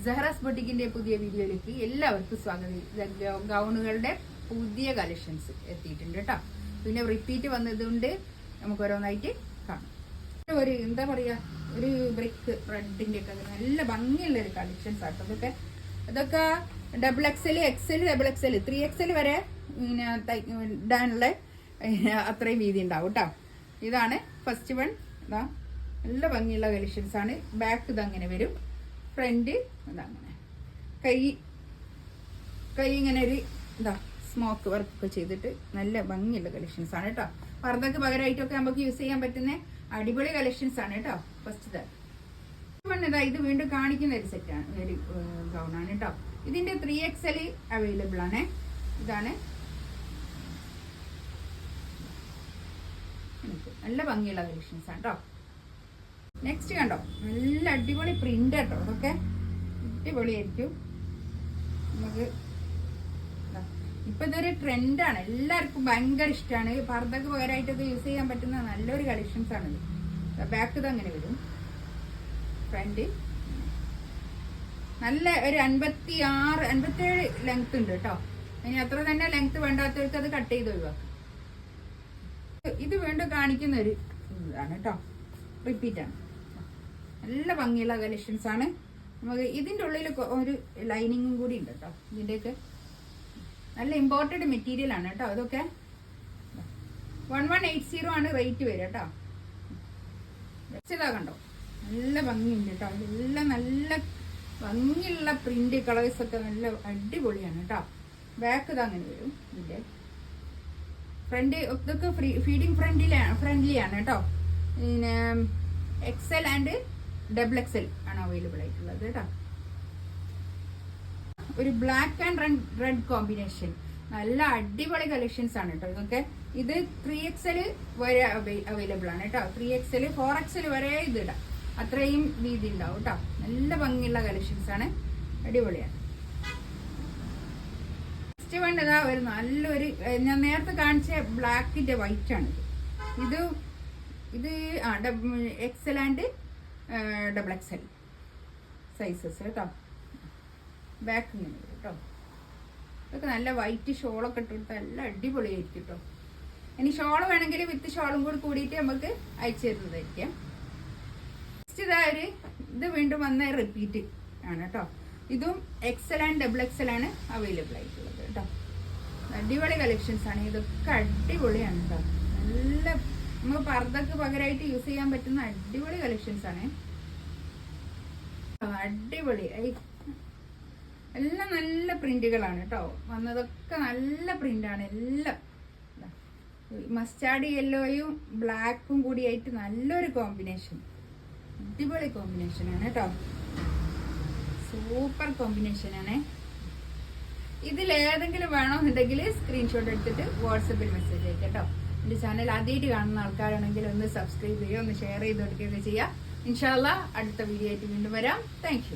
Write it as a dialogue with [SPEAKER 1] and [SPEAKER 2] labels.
[SPEAKER 1] സെഹറാസ് ബൊട്ടിക്കിന്റെ പുതിയ വീഡിയോയിലേക്ക് എല്ലാവർക്കും സ്വാഗതം. ഗൗണുകളുടെ പുതിയ കളക്ഷൻസ് എത്തിയിട്ടുണ്ട് കേട്ടോ. പിന്നെ റിപ്പീറ്റ് വന്നതുകൊണ്ട് നമുക്ക് ഓരോന്നായിട്ട് കാണാം. ഒരു എന്താ പറയാ ഒരു ബ്രിക്ക് റെഡിന്റെ ഒക്കെ നല്ല ഭംഗിയുള്ള ഒരു കളക്ഷൻസ് ആട്ടോ അതൊക്കെ അതൊക്കെ double XL XL double XL three XL വരെ ഇടാനുള്ള അത്രയും വീതി ഉണ്ടാവും കേട്ടോ. ഇതാണ് ഫസ്റ്റ് വൺ ഇതാ നല്ല ഭംഗിയുള്ള കളക്ഷൻസ് ആണ്. ബാക്ക് ഇത് അങ്ങനെ വരും. ഫ്രണ്ട് അതങ്ങനെ. കൈ കൈ ഇങ്ങനെ ഒരു എന്താ സ്മോക്ക് വർക്ക് ഒക്കെ ചെയ്തിട്ട് നല്ല ഭംഗിയുള്ള കളക്ഷൻസ് ആണ് കേട്ടോ പർദ്ദക്ക് പകരമായിട്ടൊക്കെ നമുക്ക് യൂസ് ചെയ്യാൻ പറ്റുന്ന അടിപൊളി കളക്ഷൻസ് ആണ് കേട്ടോ ഫസ്റ്റ് ഇതാ ഇത് വീണ്ടും കാണിക്കുന്ന ഒരു സെറ്റാണ് ഒരു ഗൗൺ ആണ് കേട്ടോ ഇതിന്റെ ത്രീ എക്സ് എൽ അവൈലബിൾ ആണ്. ഇതാണ്. നല്ല ഭംഗിയുള്ള കളക്ഷൻസ് ആണ് കേട്ടോ നെക്സ്റ്റ് കണ്ടോ? നല്ല അടിപൊളി പ്രിന്റ് കേട്ടോ. അതൊക്കെ അടിപൊളിയായിരിക്കും. നമുക്ക് ഇപ്പൊ ഇതൊരു ട്രെൻഡാണ് എല്ലാവർക്കും ഭയങ്കര ഇഷ്ടമാണ് പർദ്ദക്ക് പകരമായിട്ട് പകരമായിട്ടൊക്കെ യൂസ് ചെയ്യാൻ പറ്റുന്ന നല്ലൊരു കളക്ഷൻസ് ആണ് ഇത് ബാക്ക് ഇത് അങ്ങനെ വരും. ഫ്രണ്ട് നല്ല ഒരു അൻപത്തി ആറ് അൻപത്തേഴ് ലെങ്ത് ഉണ്ട് കേട്ടോ. ഇനി അത്ര തന്നെ ലെങ്ത് വേണ്ടാത്തവർക്ക് അത് കട്ട് ചെയ്ത് ഒഴിവാക്കാം. ഇത് വീണ്ടും കാണിക്കുന്ന ഒരു ഇതാണ് കേട്ടോ. റിപ്പീറ്റ് ആണ്. നല്ല ഭംഗിയുള്ള കളക്ഷൻസ് ആണ്. നമുക്ക് ഇതിന്റെ ഉള്ളിൽ ഒരു ലൈനിങ്ങും കൂടി ഉണ്ട് കേട്ടോ ഇതിന്റെയൊക്കെ നല്ല ഇമ്പോർട്ടന്റ് മെറ്റീരിയൽ ആണ് കേട്ടോ അതൊക്കെ വൺ വൺ എയ്റ്റ് സീറോ ആണ് റേറ്റ് വരിക കേട്ടോ ഇതാ കണ്ടോ? നല്ല ഭംഗിയുണ്ട് കേട്ടോ എല്ലാം നല്ല ഭംഗിയുള്ള പ്രിന്റ് കളേഴ്സ് ഒക്കെ നല്ല അടിപൊളിയാണ് കേട്ടോ ബാക്ക് ഇത് അങ്ങനെ വരും ഇതിന്റെ ഫ്രണ്ട് ഇതൊക്കെ ഫ്രീ ഫീഡിങ് ഫ്രണ്ട്ലിയാണ് ഫ്രണ്ട്ലി ആണ് കേട്ടോ പിന്നെ എക്സൽ ആൻഡ് ഡബിൾ എക്സൽ ആണ് അവൈലബിൾ ആയിട്ടുള്ളത് കേട്ടോ ഒരു black and red red combination നല്ല അടിപൊളി കളക്ഷൻസ് ആണ് കേട്ടോ ഇതൊക്കെ. ഇത് ത്രീ എക്സൽ വരെ അവൈലബിൾ ആണ് കേട്ടോ ത്രീ എക്സൽ ഫോർ എക്സൽ വരെ ഇത് ഇടാം. അത്രയും രീതി ഉണ്ടാവും കേട്ടോ നല്ല ഭംഗിയുള്ള കളക്ഷൻസ് ആണ്. അടിപൊളിയാണ്. നെക്സ്റ്റ് വേണ്ടതാ ഒരു നല്ലൊരു ഞാൻ നേരത്തെ കാണിച്ച ബ്ലാക്കിന്റെ വൈറ്റ് ആണ് ഇത്. ഇത് ആ XL and double X L sizes കേട്ടോ. ബാക്ക് ഇങ്ങനെ കേട്ടോ. ഇതൊക്കെ നല്ല വൈറ്റ് ഷോളൊക്കെ ഇട്ട് കൊടുത്താൽ നല്ല അടിപൊളിയായിരിക്കും കേട്ടോ. ഇനി ഷോൾ വേണമെങ്കിൽ വിത്ത് ഷോളും കൂടി കൂടിയിട്ട് നമുക്ക് അയച്ചു തരുന്നതായിരിക്കാം. നെക്സ്റ്റ് ഇതാ ഒരു ഇത് വീണ്ടും വന്ന റിപ്പീറ്റ് ആണ് കേട്ടോ. ഇതും എക്സൽ ആൻഡ് ഡബിൾ എക്സൽ ആണ് അവൈലബിൾ ആയിട്ടുള്ളത് കേട്ടോ. അടിപൊളി കളക്ഷൻസ് ആണ്. ഇതൊക്കെ അടിപൊളിയാണ് കേട്ടോ. നല്ല നമുക്ക് പർദ്ദക്ക് പകരമായിട്ട് യൂസ് ചെയ്യാൻ പറ്റുന്ന അടിപൊളി കളക്ഷൻസ് ആണ്. അടിപൊളി. എല്ലാം നല്ല പ്രിന്റുകളാണ് കേട്ടോ വന്നതൊക്കെ നല്ല പ്രിന്റാണ് എല്ലാം. മസ്റ്റാർഡ് യെല്ലോയും ബ്ലാക്കും കൂടിയായിട്ട് നല്ലൊരു കോമ്പിനേഷൻ അടിപൊളി കോമ്പിനേഷൻ ആണ് കേട്ടോ സൂപ്പർ കോമ്പിനേഷൻ ആണ്. ഇതിൽ ഏതെങ്കിലും വേണമെന്നുണ്ടെങ്കിൽ സ്ക്രീൻഷോട്ട് എടുത്തിട്ട് വാട്സപ്പിൽ മെസ്സേജ് അയക്കാം കേട്ടോ എന്റെ ചാനൽ ആദ്യമായിട്ട് കാണുന്ന ആൾക്കാരാണെങ്കിൽ ഒന്ന് സബ്സ്ക്രൈബ് ചെയ്യുക ഒന്ന് ഷെയർ ചെയ്ത് കൊടുക്കുകയൊക്കെ ചെയ്യുക ഇൻഷാല്ല അടുത്ത വീഡിയോ ആയിട്ട് വീണ്ടും വരാം. താങ്ക്